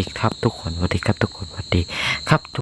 ดีครับทุกคนสวัสดีครับทุกคนสวัสดีครับ